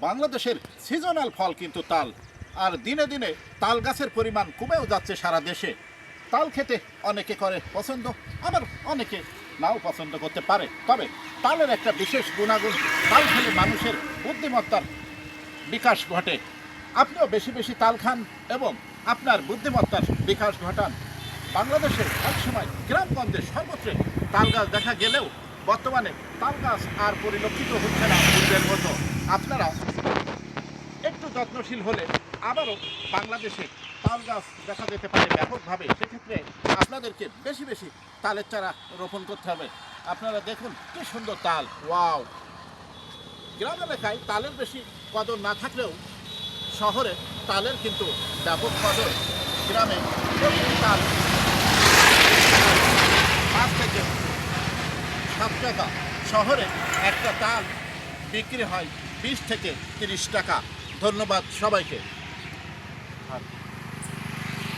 বাংলাদেশের সিজনাল ফল কিন্তু তাল। আর দিনে দিনে তাল গাছের পরিমাণ কমেও যাচ্ছে সারা দেশে। তাল খেতে অনেকে করে পছন্দ, আবার অনেকে নাও পছন্দ করতে পারে। তবে তালের একটা বিশেষ গুণাগুণ, তাল খেলে মানুষের বুদ্ধিমত্তার বিকাশ ঘটে। আপনিও বেশি বেশি তাল খান এবং আপনার বুদ্ধিমত্তার বিকাশ ঘটান। বাংলাদেশে একসময় গ্রামগঞ্জে সর্বত্র তাল গাছ দেখা গেলেও বর্তমানে তাল গাছ আর পরিলক্ষিত হচ্ছে না পূর্বের মতো। আপনারা একটু যত্নশীল হলে আবারও বাংলাদেশে তাল গাছ দেখা যেতে পারে ব্যাপকভাবে। সেক্ষেত্রে আপনাদেরকে বেশি বেশি তালের চারা রোপণ করতে হবে। আপনারা দেখুন কি সুন্দর তাল। ওয়াও! গ্রাম এলাকায় তালের বেশি কদর না থাকলেও শহরে তালের কিন্তু ব্যাপক কদর। গ্রামে তাল পাঁচ থেকে সাত টাকা। শহরে একটা তাল বিক্রি হয় বিশ থেকে তিরিশ টাকা। ধন্যবাদ সবাইকে।